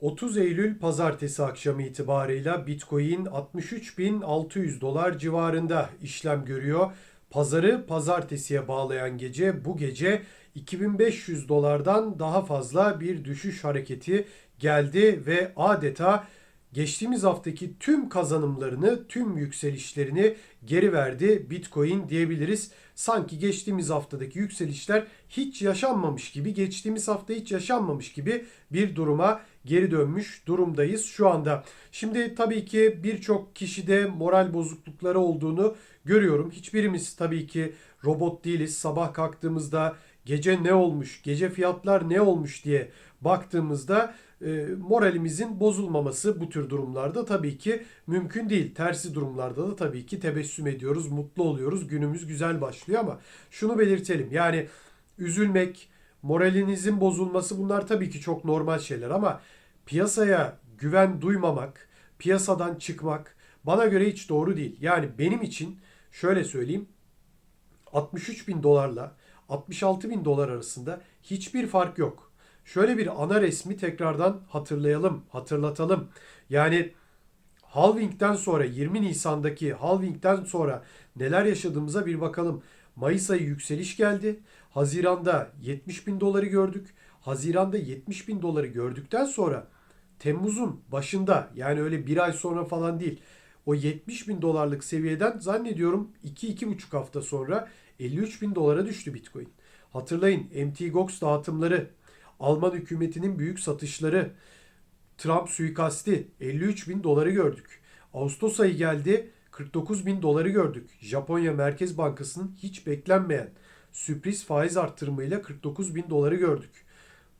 30 Eylül pazartesi akşamı itibarıyla Bitcoin 63.600 dolar civarında işlem görüyor. Pazarı pazartesiye bağlayan gece bu gece 2500 dolardan daha fazla bir düşüş hareketi geldi ve adeta geçtiğimiz haftaki tüm kazanımlarını, tüm yükselişlerini geri verdi Bitcoin diyebiliriz. Sanki geçtiğimiz haftadaki yükselişler hiç yaşanmamış gibi, geçtiğimiz hafta hiç yaşanmamış gibi bir duruma geri dönmüş durumdayız şu anda. Şimdi tabii ki birçok kişide moral bozuklukları olduğunu görüyorum. Hiçbirimiz tabii ki robot değiliz. Sabah kalktığımızda gece ne olmuş, gece fiyatlar ne olmuş diye baktığımızda e, moralimizin bozulmaması bu tür durumlarda tabii ki mümkün değil. Tersi durumlarda da tabii ki tebessüm ediyoruz, mutlu oluyoruz. Günümüz güzel başlıyor ama şunu belirtelim. Yani üzülmek, moralinizin bozulması bunlar tabii ki çok normal şeyler ama piyasaya güven duymamak, piyasadan çıkmak bana göre hiç doğru değil. Yani benim için şöyle söyleyeyim 63 bin dolarla 66 bin dolar arasında hiçbir fark yok. Şöyle bir ana resmi tekrardan hatırlayalım, hatırlatalım. Yani halvingden sonra 20 Nisan'daki halvingden sonra neler yaşadığımıza bir bakalım. Mayıs ayı yükseliş geldi. Haziranda 70 bin doları gördük. Haziranda 70 bin doları gördükten sonra Temmuz'un başında yani öyle bir ay sonra falan değil. O 70 bin dolarlık seviyeden zannediyorum 2-2,5 hafta sonra 53 bin dolara düştü Bitcoin. Hatırlayın MT Gox dağıtımları, Alman hükümetinin büyük satışları, Trump suikasti 53 bin doları gördük. Ağustos ayı geldi 49 bin doları gördük. Japonya Merkez Bankası'nın hiç beklenmeyen sürpriz faiz arttırımıyla 49 bin doları gördük.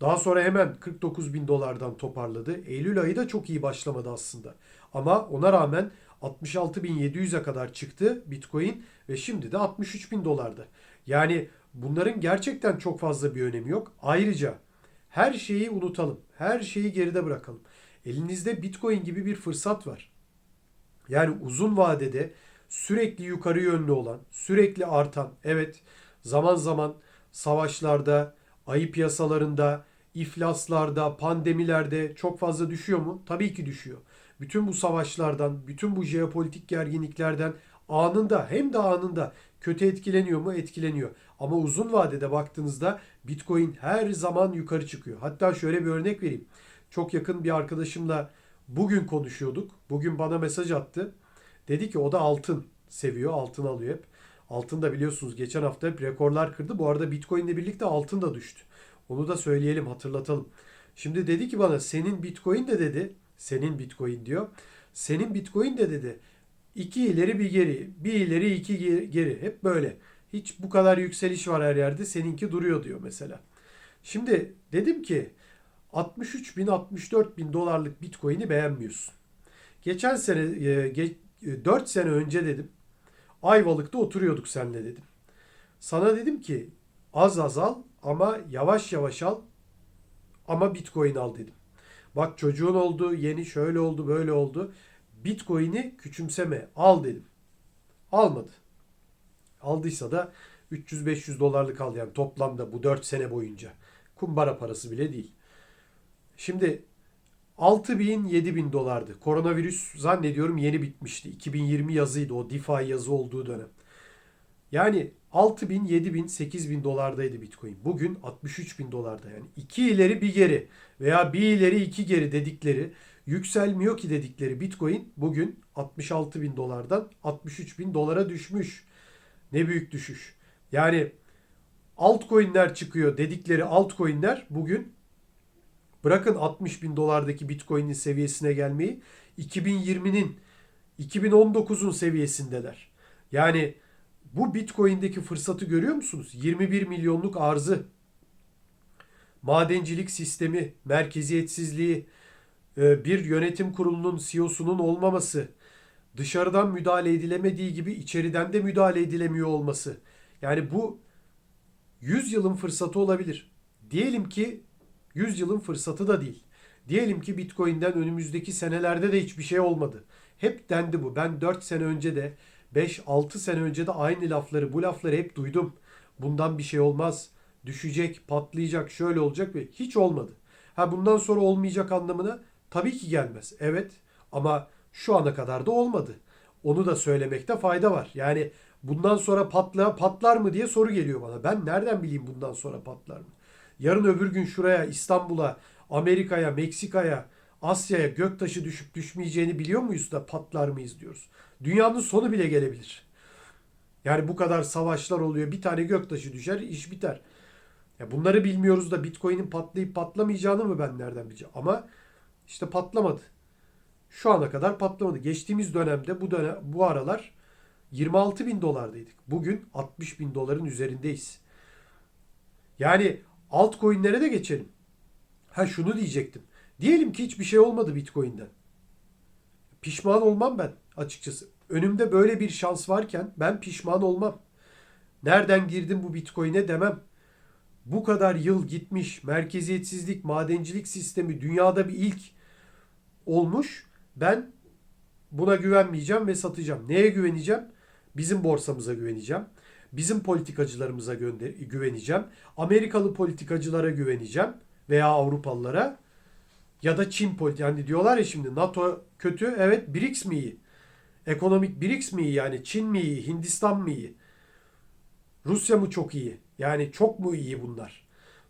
Daha sonra hemen 49 bin dolardan toparladı. Eylül ayı da çok iyi başlamadı aslında. Ama ona rağmen 66.700'e kadar çıktı Bitcoin ve şimdi de 63 bin dolarda. Yani bunların gerçekten çok fazla bir önemi yok. Ayrıca her şeyi unutalım. Her şeyi geride bırakalım. Elinizde Bitcoin gibi bir fırsat var. Yani uzun vadede sürekli yukarı yönlü olan, sürekli artan, evet zaman zaman savaşlarda, ayı piyasalarında, iflaslarda, pandemilerde çok fazla düşüyor mu? Tabii ki düşüyor. Bütün bu savaşlardan, bütün bu jeopolitik gerginliklerden anında hem de anında kötü etkileniyor mu? Etkileniyor. Ama uzun vadede baktığınızda Bitcoin her zaman yukarı çıkıyor. Hatta şöyle bir örnek vereyim. Çok yakın bir arkadaşımla bugün konuşuyorduk. Bugün bana mesaj attı. Dedi ki o da altın seviyor. Altın alıyor hep. Altın da biliyorsunuz geçen hafta hep rekorlar kırdı. Bu arada Bitcoin ile birlikte altın da düştü. Onu da söyleyelim, hatırlatalım. Şimdi dedi ki bana senin Bitcoin de dedi. Senin Bitcoin diyor. Senin Bitcoin de dedi. iki ileri bir geri. Bir ileri iki geri. Hep böyle. Hiç bu kadar yükseliş var her yerde. Seninki duruyor diyor mesela. Şimdi dedim ki 63 bin 64 bin dolarlık Bitcoin'i beğenmiyorsun. Geçen sene e, ge, 4 sene önce dedim Ayvalık'ta oturuyorduk seninle dedim. Sana dedim ki az az al ama yavaş yavaş al ama Bitcoin al dedim. Bak çocuğun oldu, yeni şöyle oldu, böyle oldu. Bitcoin'i küçümseme, al dedim. Almadı. Aldıysa da 300-500 dolarlık aldı yani toplamda bu 4 sene boyunca. Kumbara parası bile değil. Şimdi 6 bin 7 bin dolardı. Koronavirüs zannediyorum yeni bitmişti. 2020 yazıydı o DeFi yazı olduğu dönem. Yani 6 bin, 7 bin, 8 bin dolardaydı Bitcoin. Bugün 63 bin dolarda yani. iki ileri bir geri veya bir ileri iki geri dedikleri yükselmiyor ki dedikleri Bitcoin bugün 66 bin dolardan 63 bin dolara düşmüş. Ne büyük düşüş. Yani altcoin'ler çıkıyor dedikleri altcoin'ler bugün bırakın 60 bin dolardaki Bitcoin'in seviyesine gelmeyi 2020'nin 2019'un seviyesindeler. Yani bu Bitcoin'deki fırsatı görüyor musunuz? 21 milyonluk arzı, madencilik sistemi, merkeziyetsizliği, e, bir yönetim kurulunun CEO'sunun olmaması, dışarıdan müdahale edilemediği gibi içeriden de müdahale edilemiyor olması. Yani bu 100 yılın fırsatı olabilir. Diyelim ki 100 yılın fırsatı da değil. Diyelim ki Bitcoin'den önümüzdeki senelerde de hiçbir şey olmadı. Hep dendi bu. Ben 4 sene önce de 5-6 sene önce de aynı lafları, bu lafları hep duydum. Bundan bir şey olmaz. Düşecek, patlayacak, şöyle olacak ve hiç olmadı. Ha bundan sonra olmayacak anlamına tabii ki gelmez. Evet ama şu ana kadar da olmadı. Onu da söylemekte fayda var. Yani bundan sonra patla, patlar mı diye soru geliyor bana. Ben nereden bileyim bundan sonra patlar mı? Yarın öbür gün şuraya İstanbul'a, Amerika'ya, Meksika'ya, Asya'ya göktaşı düşüp düşmeyeceğini biliyor muyuz da patlar mıyız diyoruz. Dünyanın sonu bile gelebilir. Yani bu kadar savaşlar oluyor. Bir tane göktaşı düşer, iş biter. Ya bunları bilmiyoruz da Bitcoin'in patlayıp patlamayacağını mı ben nereden bileceğim? Ama işte patlamadı. Şu ana kadar patlamadı. Geçtiğimiz dönemde bu dönem bu aralar 26 bin dolardaydık. Bugün 60 bin doların üzerindeyiz. Yani altcoin'lere de geçelim. Ha şunu diyecektim. Diyelim ki hiçbir şey olmadı Bitcoin'den. Pişman olmam ben açıkçası. Önümde böyle bir şans varken ben pişman olmam. Nereden girdim bu Bitcoin'e demem. Bu kadar yıl gitmiş merkeziyetsizlik, madencilik sistemi dünyada bir ilk olmuş. Ben buna güvenmeyeceğim ve satacağım. Neye güveneceğim? Bizim borsamıza güveneceğim. Bizim politikacılarımıza gönder güveneceğim. Amerikalı politikacılara güveneceğim veya Avrupalılara ya da Çin politik yani diyorlar ya şimdi NATO kötü evet BRICS mi iyi? Ekonomik BRICS mi iyi yani Çin mi iyi? Hindistan mı iyi? Rusya mı çok iyi? Yani çok mu iyi bunlar?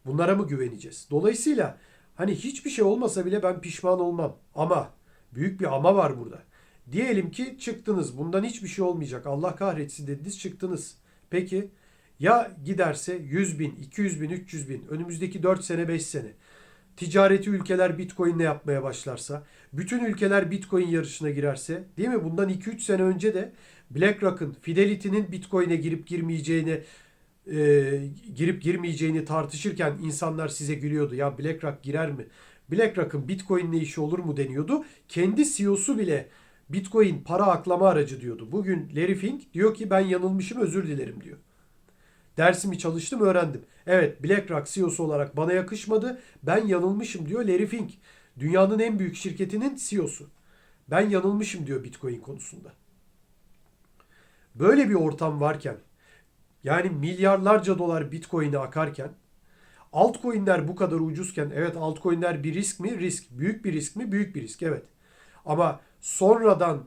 Bunlara mı güveneceğiz? Dolayısıyla hani hiçbir şey olmasa bile ben pişman olmam. Ama büyük bir ama var burada. Diyelim ki çıktınız. Bundan hiçbir şey olmayacak. Allah kahretsin dediniz çıktınız. Peki ya giderse 100 bin, 200 bin, 300 bin önümüzdeki 4 sene 5 sene ticareti ülkeler Bitcoin'le yapmaya başlarsa, bütün ülkeler Bitcoin yarışına girerse, değil mi? Bundan 2-3 sene önce de BlackRock'ın, Fidelity'nin Bitcoin'e girip girmeyeceğini e, girip girmeyeceğini tartışırken insanlar size gülüyordu. Ya BlackRock girer mi? BlackRock'ın Bitcoin'le işi olur mu deniyordu. Kendi CEO'su bile Bitcoin para aklama aracı diyordu. Bugün Larry Fink diyor ki ben yanılmışım özür dilerim diyor. Dersimi çalıştım öğrendim. Evet BlackRock CEO'su olarak bana yakışmadı. Ben yanılmışım diyor Larry Fink. Dünyanın en büyük şirketinin CEO'su. Ben yanılmışım diyor Bitcoin konusunda. Böyle bir ortam varken yani milyarlarca dolar Bitcoin'e akarken altcoin'ler bu kadar ucuzken evet altcoin'ler bir risk mi? Risk. Büyük bir risk mi? Büyük bir risk evet. Ama sonradan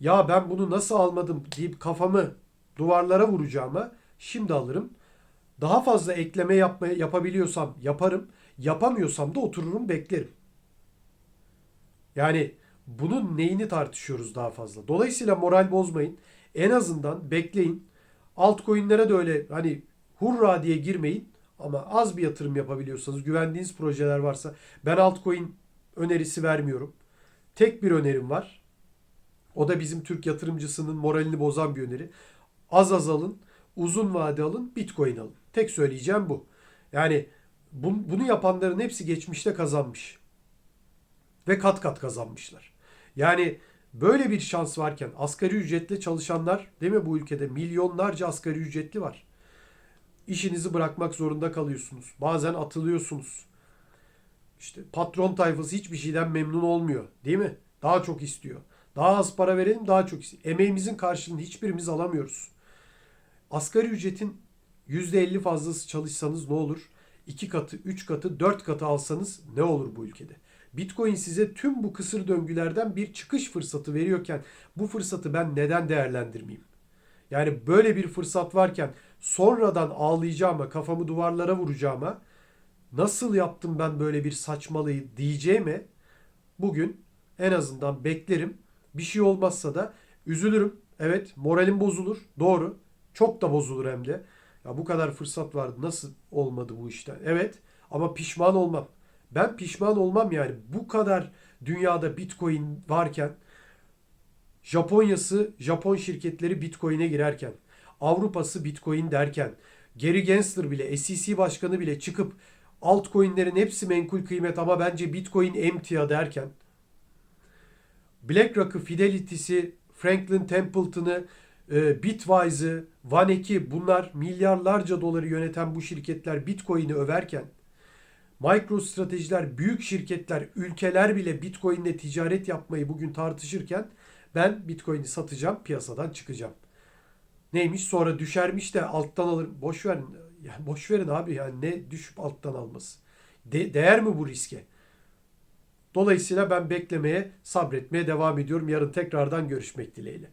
ya ben bunu nasıl almadım deyip kafamı duvarlara vuracağıma şimdi alırım. Daha fazla ekleme yapmaya yapabiliyorsam yaparım. Yapamıyorsam da otururum beklerim. Yani bunun neyini tartışıyoruz daha fazla. Dolayısıyla moral bozmayın. En azından bekleyin. Altcoin'lere de öyle hani hurra diye girmeyin. Ama az bir yatırım yapabiliyorsanız, güvendiğiniz projeler varsa ben altcoin önerisi vermiyorum. Tek bir önerim var. O da bizim Türk yatırımcısının moralini bozan bir öneri. Az az alın, uzun vade alın, Bitcoin alın. Tek söyleyeceğim bu. Yani bu- bunu yapanların hepsi geçmişte kazanmış. Ve kat kat kazanmışlar. Yani böyle bir şans varken asgari ücretle çalışanlar değil mi bu ülkede milyonlarca asgari ücretli var. İşinizi bırakmak zorunda kalıyorsunuz. Bazen atılıyorsunuz. İşte patron tayfası hiçbir şeyden memnun olmuyor. Değil mi? Daha çok istiyor. Daha az para verelim daha çok istiyor. Emeğimizin karşılığını hiçbirimiz alamıyoruz. Asgari ücretin %50 fazlası çalışsanız ne olur? 2 katı, 3 katı, 4 katı alsanız ne olur bu ülkede? Bitcoin size tüm bu kısır döngülerden bir çıkış fırsatı veriyorken bu fırsatı ben neden değerlendirmeyeyim? Yani böyle bir fırsat varken sonradan ağlayacağıma, kafamı duvarlara vuracağıma nasıl yaptım ben böyle bir saçmalığı diyeceğime bugün en azından beklerim. Bir şey olmazsa da üzülürüm. Evet moralim bozulur. Doğru. Çok da bozulur hem de. Ya bu kadar fırsat vardı. Nasıl olmadı bu işten? Evet ama pişman olmam. Ben pişman olmam yani. Bu kadar dünyada Bitcoin varken Japonya'sı, Japon şirketleri Bitcoin'e girerken, Avrupa'sı Bitcoin derken, Gary Gensler bile, SEC başkanı bile çıkıp altcoin'lerin hepsi menkul kıymet ama bence Bitcoin emtia derken, BlackRock'ı, Fidelity'si, Franklin Templeton'ı, e, Bitwise'ı, Vanek'i bunlar milyarlarca doları yöneten bu şirketler Bitcoin'i överken, MicroStratejiler, büyük şirketler, ülkeler bile Bitcoin'le ticaret yapmayı bugün tartışırken ben Bitcoin'i satacağım, piyasadan çıkacağım. Neymiş sonra düşermiş de alttan alır. Boş verin yani boş verin abi yani ne düşüp alttan alması. De, değer mi bu riske? Dolayısıyla ben beklemeye, sabretmeye devam ediyorum. Yarın tekrardan görüşmek dileğiyle.